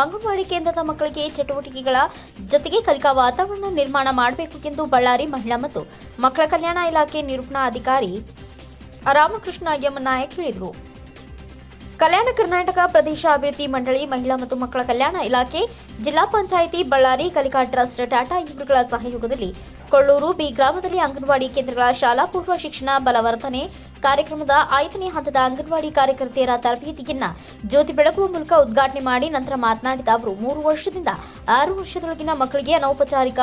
ಅಂಗನವಾಡಿ ಕೇಂದ್ರದ ಮಕ್ಕಳಿಗೆ ಚಟುವಟಿಕೆಗಳ ಜೊತೆಗೆ ಕಲಿಕಾ ವಾತಾವರಣ ನಿರ್ಮಾಣ ಮಾಡಬೇಕು ಎಂದು ಬಳ್ಳಾರಿ ಮಹಿಳಾ ಮತ್ತು ಮಕ್ಕಳ ಕಲ್ಯಾಣ ಇಲಾಖೆ ನಿರೂಪಣಾ ಅಧಿಕಾರಿ ರಾಮಕೃಷ್ಣ ಎಂ ನಾಯಕ್ ಹೇಳಿದರು. ಕಲ್ಯಾಣ ಕರ್ನಾಟಕ ಪ್ರದೇಶ ಅಭಿವೃದ್ಧಿ ಮಂಡಳಿ ಮಹಿಳಾ ಮತ್ತು ಮಕ್ಕಳ ಕಲ್ಯಾಣ ಇಲಾಖೆ, ಜಿಲ್ಲಾ ಪಂಚಾಯಿತಿ, ಬಳ್ಳಾರಿ, ಕಲಿಕಾ ಟ್ರಸ್ಟ್, ಟಾಟಾ ಇವರುಗಳ ಸಹಯೋಗದಲ್ಲಿ ಕೊಳ್ಳೂರು ಬಿ ಗ್ರಾಮದಲ್ಲಿ ಅಂಗನವಾಡಿ ಕೇಂದ್ರಗಳ ಶಾಲಾ ಪೂರ್ವ ಶಿಕ್ಷಣ ಬಲವರ್ಧನೆ ಕಾರ್ಯಕ್ರಮದ ಐದನೇ ಹಂತದ ಅಂಗನವಾಡಿ ಕಾರ್ಯಕರ್ತೆಯರ ತರಬೇತಿಯನ್ನ ಜ್ಯೋತಿ ಬೆಳಗುವ ಮೂಲಕ ಉದ್ಘಾಟನೆ ಮಾಡಿ ನಂತರ ಮಾತನಾಡಿದ ಅವರು, ಮೂರು ವರ್ಷದಿಂದ ಆರು ವರ್ಷದೊಳಗಿನ ಮಕ್ಕಳಿಗೆ ಅನೌಪಚಾರಿಕ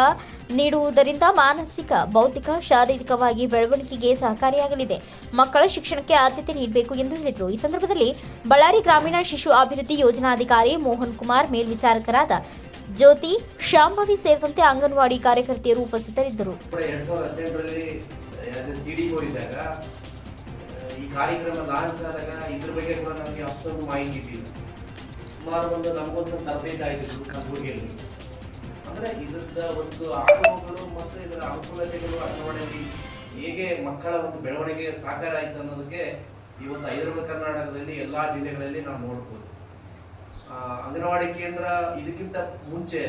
ನೀಡುವುದರಿಂದ ಮಾನಸಿಕ ಬೌದ್ಧಿಕ ಶಾರೀರಿಕವಾಗಿ ಬೆಳವಣಿಗೆಗೆ ಸಹಕಾರಿಯಾಗಲಿದೆ. ಮಕ್ಕಳ ಶಿಕ್ಷಣಕ್ಕೆ ಆದ್ಯತೆ ನೀಡಬೇಕು ಎಂದು ಹೇಳಿದರು. ಈ ಸಂದರ್ಭದಲ್ಲಿ ಬಳ್ಳಾರಿ ಗ್ರಾಮೀಣ ಶಿಶು ಅಭಿವೃದ್ಧಿ ಯೋಜನಾಧಿಕಾರಿ ಮೋಹನ್ ಕುಮಾರ್ ಮೇಲ್ವಿಚಾರಕರಾದ ಜ್ಯೋತಿ ಶಾಂಭವಿ ಸೇರಿದಂತೆ ಅಂಗನವಾಡಿ ಕಾರ್ಯಕರ್ತೆಯರು ಉಪಸ್ಥಿತರಿದ್ದರು. ಈ ಕಾರ್ಯಕ್ರಮ ಲಾಂಚ್ ಆದಾಗ ಇದ್ರ ಬಗ್ಗೆ ಕೂಡ ನಮಗೆ ಅಷ್ಟೊಂದು ಮಾಹಿತಿ ಇದ್ದಿಲ್ಲ. ಸುಮಾರು ಒಂದು ನಮಗೊಂದು ತರಬೇತಿ ಆಯಿತು ಕಲಬುರಗಿಯಲ್ಲಿ ಅಂದರೆ ಇದ್ರದ ಒಂದು ಆರೋಪಗಳು ಮತ್ತು ಇದರ ಅನುಕೂಲತೆಗಳು ಅಂಗನವಾಡಿಯಲ್ಲಿ ಹೇಗೆ ಮಕ್ಕಳ ಒಂದು ಬೆಳವಣಿಗೆ ಸಾಕಾರ ಆಯಿತು ಅನ್ನೋದಕ್ಕೆ ಈ ಒಂದು ಹೈದರಾಬಾದ್, ಕರ್ನಾಟಕದಲ್ಲಿ ಎಲ್ಲ ಜಿಲ್ಲೆಗಳಲ್ಲಿ ನಾವು ನೋಡ್ಬೋದು. ಅಂಗನವಾಡಿ ಕೇಂದ್ರ ಇದಕ್ಕಿಂತ ಮುಂಚೆ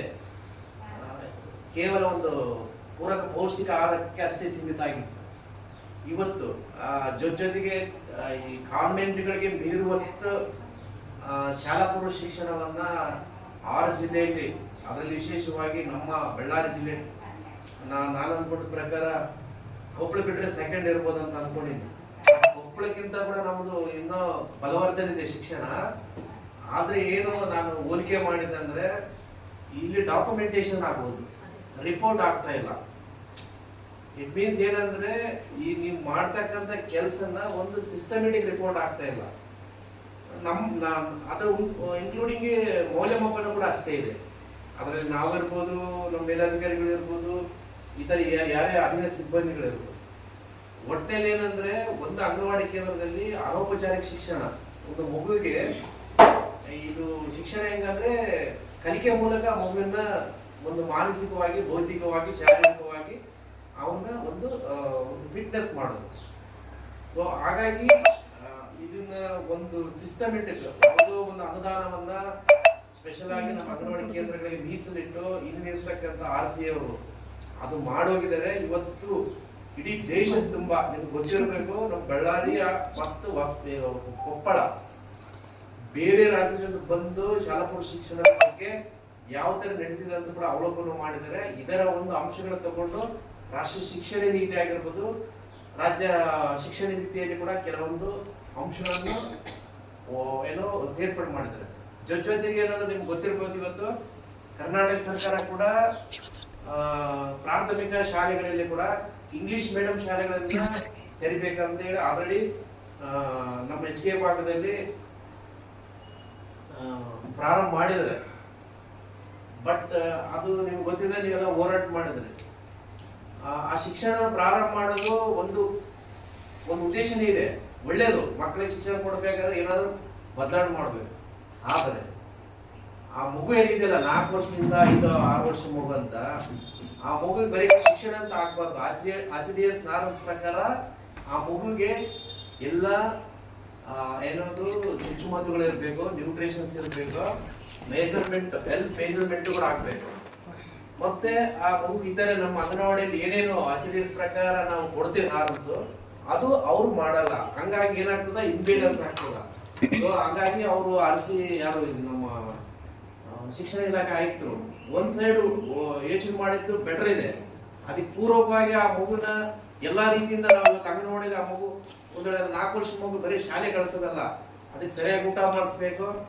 ಕೇವಲ ಒಂದು ಪೂರಕ ಪೌಷ್ಟಿಕ ಆಹಾರಕ್ಕೆ ಅಷ್ಟೇ ಸೀಮಿತ ಆಗಿತ್ತು. ಇವತ್ತು ಜೊತೆಗೆ ಈ ಕಾನ್ವೆಂಟ್ಗಳಿಗೆ ಮೀರುವಷ್ಟು ಶಾಲಾ ಪೂರ್ವ ಶಿಕ್ಷಣವನ್ನ ಆರು ಜಿಲ್ಲೆಯಲ್ಲಿ, ಅದರಲ್ಲಿ ವಿಶೇಷವಾಗಿ ನಮ್ಮ ಬಳ್ಳಾರಿ ಜಿಲ್ಲೆ ನಾನು ಅನ್ಕೊಂಡ ಪ್ರಕಾರ ಕೊಪ್ಪಳ ಬಿಟ್ಟರೆ ಸೆಕೆಂಡ್ ಇರ್ಬೋದು ಅಂತ ಅನ್ಕೊಂಡಿದ್ದೀನಿ ಕೊಪ್ಪಳಕ್ಕಿಂತ ಕೂಡ ನಮ್ಮದು ಇನ್ನೂ ಬಲವರ್ಧನೆ ಇದೆ ಶಿಕ್ಷಣ. ಆದರೆ ಏನು ನಾನು ಹೋಲಿಕೆ ಮಾಡಿದಂದ್ರೆ ಇಲ್ಲಿ ಡಾಕ್ಯುಮೆಂಟೇಶನ್ ಆಗ್ಬೋದು ರಿಪೋರ್ಟ್ ಆಗ್ತಾ ಇಲ್ಲ. ಇಟ್ ಮೀನ್ಸ್ ಏನಂದ್ರೆ ಈ ನೀವು ಮಾಡ್ತಕ್ಕಂಥ ಕೆಲಸನ ಒಂದು ಸಿಸ್ಟಮೆಟಿಕ್ ರಿಪೋರ್ಟ್ ಆಗ್ತಾ ಇಲ್ಲ. ನಮ್ ನಾ- ಅದ್ರ ಇನ್ಕ್ಲೂಡಿಂಗ್ ಮೌಲ್ಯಮಾಪನ ಕೂಡ ಅಷ್ಟೇ ಇದೆ. ಅದರಲ್ಲಿ ನಾವಿರ್ಬೋದು, ನಮ್ಮ ಮೇಲಧಿಕಾರಿಗಳು ಇರ್ಬೋದು, ಈ ತರ ಯಾ- ಯಾರೇ ಸಿಬ್ಬಂದಿಗಳು ಇರ್ಬೋದು ಒಟ್ಟಲ್ಲಿ ಏನಂದ್ರೆ ಒಂದು ಅಂಗನವಾಡಿ ಕೇಂದ್ರದಲ್ಲಿ ಅನೌಪಚಾರಿಕ ಶಿಕ್ಷಣ, ಒಂದು ಮಗುವಿಗೆ ಇದು ಶಿಕ್ಷಣ ಹೆಂಗಂದ್ರೆ ಕಲಿಕೆ ಮೂಲಕ ಮಗುವಿನ ಒಂದು ಮಾನಸಿಕವಾಗಿ, ಬೌದ್ಧಿಕವಾಗಿ, ಶಾರೀರಿಕವಾಗಿ ಅವನ್ನ ಒಂದು ಫಿಟ್ನೆಸ್ ಮಾಡೋದು. ಸೊ ಹಾಗಾಗಿ ಇದನ್ನ ಒಂದು ಸಿಸ್ಟಮೆಟಿಕ್ ಯಾವುದೋ ಒಂದು ಅನುದಾನವನ್ನ ಸ್ಪೆಷಲ್ ಆಗಿ ನಮ್ಮ ಅಂಗನವಾಡಿ ಕೇಂದ್ರಗಳಿಗೆ ಮೀಸಲಿಟ್ಟು ಇಲ್ಲಿರ್ತಕ್ಕಂಥ ಆರ್ ಸಿ ಅವರು ಅದು ಮಾಡೋಗಿದ್ದಾರೆ ಇವತ್ತು ಇಡೀ ದೇಶ ತುಂಬಾ, ನಿಮ್ಗೆ ಗೊತ್ತಿರಬೇಕು ನಮ್ಮ ಬಳ್ಳಾರಿಯ ಮತ್ತು ಹೊಸ ಕೊಪ್ಪಳ. ಬೇರೆ ರಾಜ್ಯದಿಂದ ಬಂದು ಶಾಲಾಪುರ ಶಿಕ್ಷಣಕ್ಕೆ ಬಗ್ಗೆ ಯಾವ ತರ ನಡೆದಿದೆ ಅಂತ ಕೂಡ ಅವಲೋಕನ ಮಾಡಿದರೆ ಇದರ ಒಂದು ಅಂಶಗಳ ತಗೊಂಡು ರಾಷ್ಟ್ರೀಯ ಶಿಕ್ಷಣ ನೀತಿ ಆಗಿರ್ಬೋದು, ರಾಜ್ಯ ಶಿಕ್ಷಣ ನೀತಿಯಲ್ಲಿ ಕೂಡ ಕೆಲವೊಂದು ಅಂಶಗಳನ್ನು ಏನೋ ಸೇರ್ಪಡೆ ಮಾಡಿದ್ದಾರೆ. ಜೊತೆ ಜೊತೆಗೆ ಏನಾದ್ರು ನಿಮ್ಗೆ ಗೊತ್ತಿರ್ಬೋದು ಇವತ್ತು? ಕರ್ನಾಟಕ ಸರ್ಕಾರ ಕೂಡ ಪ್ರಾಥಮಿಕ ಶಾಲೆಗಳಲ್ಲಿ ಕೂಡ ಇಂಗ್ಲಿಷ್ ಮೀಡಿಯಂ ಶಾಲೆಗಳನ್ನ ತೆರಿಬೇಕಂತ ಹೇಳಿ ಆಲ್ರೆಡಿ ನಮ್ಮ ಎಚ್ ಕೆ ಭಾಗದಲ್ಲಿ ಪ್ರಾರಂಭ ಮಾಡಿದರೆ ಬಟ್ ಅದು ನಿಮ್ಗೆ ಗೊತ್ತಿದೆ ನೀವೆಲ್ಲ ಹೋರಾಟ ಮಾಡಿದ್ರಿ. ಆ ಶಿಕ್ಷಣ ಪ್ರಾರಂಭ ಮಾಡೋದು ಒಂದು ಒಂದು ಉದ್ದೇಶನೇ ಇದೆ. ಒಳ್ಳೇದು. ಮಕ್ಕಳಿಗೆ ಶಿಕ್ಷಣ ಕೊಡಬೇಕಾದ್ರೆ ಏನಾದರೂ ಬದಲಾವಣೆ ಮಾಡಬೇಕು. ಆದರೆ, ಆ ಮಗು ಏನಿದೆಯಲ್ಲ, ನಾಲ್ಕು ವರ್ಷದಿಂದ ಐದು, ಆರು ವರ್ಷ ಮಗು ಅಂತ, ಆ ಮಗುಗೆ ಬರೀ ಶಿಕ್ಷಣ ಅಂತ ಆಗ್ಬಾರ್ದು. ಆಸಿ ಆಸಿಡಿಯಸ್ ನಾರ್ಮ್ಸ್ ಪ್ರಕಾರ ಆ ಮಗುಗೆ ಎಲ್ಲ ಏನಾದ್ರು ಚುಚ್ಚುಮದ್ದುಗಳಿರಬೇಕು ನ್ಯೂಟ್ರಿಷನ್ಸ್ ಇರಬೇಕು ಮೇಜರ್ಮೆಂಟ್ ಹೆಲ್ತ್ ಮೇಜರ್ಮೆಂಟ್ ಕೂಡ ಆಗ್ಬೇಕು. ಮತ್ತೆ ಆ ಮಗು ಇತರ ನಮ್ಮ ಅಂಗನವಾಡಿಯಲ್ಲಿ ಏನೇನು ಆಸಿಡಿಯಸ್ ಪ್ರಕಾರ ನಾವು ಕೊಡ್ತೀವಿ ನಾರ್ಮ್ಸ್ ಅದು ಅವ್ರು ಮಾಡಲ್ಲ. ಹಂಗಾಗಿ ಏನಾಗ್ತದ? ಇನ್ಬೇಲೆನ್ಸ್ ಆಗ್ತದ. ಹಂಗಾಗಿ ಅವರು ಆರಿಸಿ ಯಾರು ನಮ್ಮ ಶಿಕ್ಷಣ ಇಲಾಖೆ ಆಯ್ತು ಒಂದ್ ಸೈಡ್ ಯೋಚನೆ ಮಾಡಿದ್ದು ಬೆಟರ್ ಇದೆ. ಅದಕ್ಕೆ ಪೂರ್ವಕವಾಗಿ ಆ ಮಗುನ ಎಲ್ಲಾ ರೀತಿಯಿಂದ ನಾವು ಅಂಗನವಾಡಿಗೆ ಆ ಮಗು ಒಂದ್ ನಾಲ್ಕು ವರ್ಷ ಮಗು ಬರೀ ಶಾಲೆ ಕಳ್ಸೋದಲ್ಲ. ಅದಕ್ಕೆ ಸರಿಯಾಗಿ ಊಟ ಮಾಡಿಸ್ಬೇಕು.